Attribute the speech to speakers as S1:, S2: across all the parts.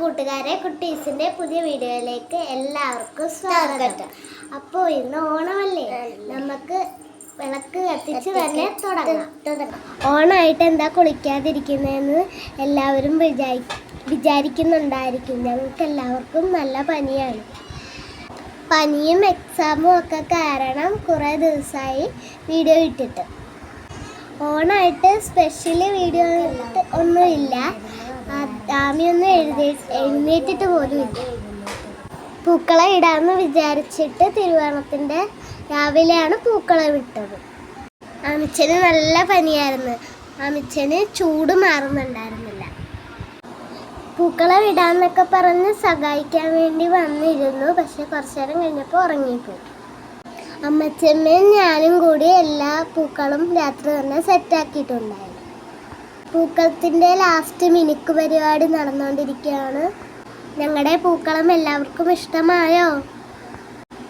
S1: കൂട്ടുകാരെ കുട്ടീസിന്റെ പുതിയ വീഡിയോയിലേക്ക് എല്ലാവർക്കും സ്വാഗതം. അപ്പോൾ ഇന്ന് ഓണമല്ലേ? നമുക്ക് വിളക്ക് കത്തിച്ച് തന്നെ തുടങ്ങാം. ഓണമായിട്ട് എന്താ കുളിക്കാതിരിക്കുന്നതെന്ന് എല്ലാവരും വിചാരി വിചാരിക്കുന്നുണ്ടായിരിക്കും. ഞങ്ങൾക്ക് എല്ലാവർക്കും നല്ല പനിയാണ്. പനിയും എക്സാമും ഒക്കെ കാരണം കുറേ ദിവസമായി വീഡിയോ ഇട്ടിട്ട്. ഓണായിട്ട് സ്പെഷ്യൽ വീഡിയോ ഒന്നുമില്ല. ആമിയൊന്നും എഴുതി എഴുന്നേറ്റിട്ട് പോലും ഇല്ല. പൂക്കളെ ഇടാമെന്ന് വിചാരിച്ചിട്ട് തിരുവോണത്തിന്റെ രാവിലെയാണ് പൂക്കളെ വിട്ടത്. അമിച്ചന് നല്ല പനിയായിരുന്നു. അമിച്ചന് ചൂട് മാറുന്നുണ്ടായിരുന്നില്ല. പൂക്കളെ വിടാമെന്നൊക്കെ പറഞ്ഞ് സഹായിക്കാൻ വേണ്ടി വന്നിരുന്നു. പക്ഷെ കുറച്ചു നേരം കഴിഞ്ഞപ്പോൾ ഉറങ്ങിപ്പോയി. അമ്മച്ചമ്മയും ഞാനും കൂടി എല്ലാ പൂക്കളും രാത്രി തന്നെ സെറ്റാക്കിയിട്ടുണ്ടായിരുന്നു പൂക്കളത്തിന്റെ ലാസ്റ്റ് മിനുക്ക് പരിപാടി നടന്നുകൊണ്ടിരിക്കുകയാണ്. ഞങ്ങളുടെ പൂക്കളം എല്ലാവർക്കും ഇഷ്ടമായോ?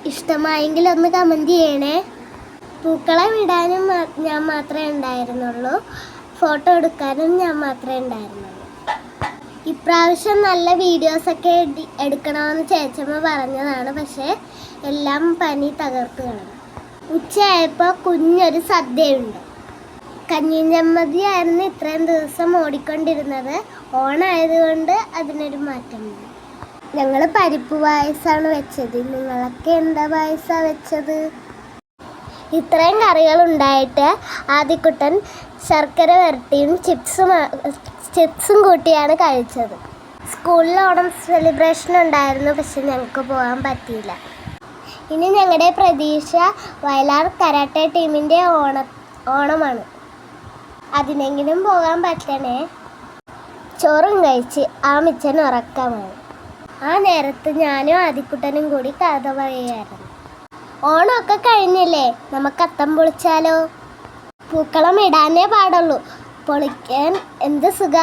S1: ഇഷ്ടമായെങ്കിൽ ഒന്ന് കമന്റ് ചെയ്യണേ. പൂക്കളം ഇടാനും ഞാൻ മാത്രമേ ഉണ്ടായിരുന്നുള്ളൂ. ഫോട്ടോ എടുക്കാനും ഞാൻ മാത്രമേ ഉണ്ടായിരുന്നുള്ളൂ. ഇപ്രാവശ്യം നല്ല വീഡിയോസൊക്കെ എടി- എടുക്കണമെന്ന് ചേച്ചമ്മ പറഞ്ഞതാണ്. പക്ഷേ എല്ലാം പനി തകർത്ത് കളഞ്ഞു ഉച്ചയായപ്പോൾ കുഞ്ഞൊരു സദ്യയുണ്ട്. കഞ്ഞിഞ്ചമ്മതിയായിരുന്നു ഇത്രയും ദിവസം ഓടിക്കൊണ്ടിരുന്നത്. ഓണായതുകൊണ്ട് അതിനൊരു മാറ്റമുണ്ട് ഞങ്ങൾ പരിപ്പ് പായസമാണ് വെച്ചത്. നിങ്ങളൊക്കെ എന്താ പായസമാണ് വെച്ചത്? ഇത്രയും കറികൾ ഉണ്ടായിട്ട് ആദ്യക്കുട്ടൻ ശർക്കര വരട്ടിയും ചിപ്സും ചിപ്സും കൂട്ടിയാണ് കഴിച്ചത്. സ്കൂളിൽ ഓണം സെലിബ്രേഷൻ ഉണ്ടായിരുന്നു പക്ഷെ ഞങ്ങൾക്ക് പോകാൻ പറ്റിയില്ല. ഇനി ഞങ്ങളുടെ പ്രതീക്ഷ വയലാർ കരാട്ടെ ടീമിന്റെ ഓണ ഓണമാണ്. അതിനെങ്കിലും പോകാൻ പറ്റണേ. ചോറും കഴിച്ച് ആ മിച്ചൻ ഉറക്കമായി ആ നേരത്ത് ഞാനും ആദിക്കുട്ടനും കൂടി കഥ പറയുകയായിരുന്നു ഓണമൊക്കെ കഴിഞ്ഞില്ലേ? നമുക്ക് അത്തം പൊളിച്ചാലോ? പൂക്കളം ഇടാനേ പാടുള്ളൂ. പൊളിക്കാൻ എന്ത് സുഖ?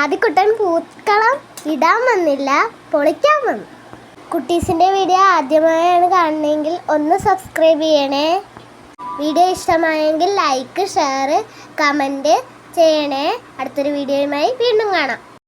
S1: ആദ്യക്കുട്ടൻ പൂക്കളം ഇടാൻ വന്നില്ല പൊളിക്കാൻ വന്നു. കുട്ടീസിന്റെ വീഡിയോ ആദ്യമായാണ് കാണണമെങ്കിൽ ഒന്ന് സബ്സ്ക്രൈബ് ചെയ്യണേ. വീഡിയോ ഇഷ്ടമായെങ്കിൽ ലൈക്ക് ഷെയർ കമന്റ് ചെയ്യണേ. അടുത്തൊരു വീഡിയോയുമായി വീണ്ടും കാണാം.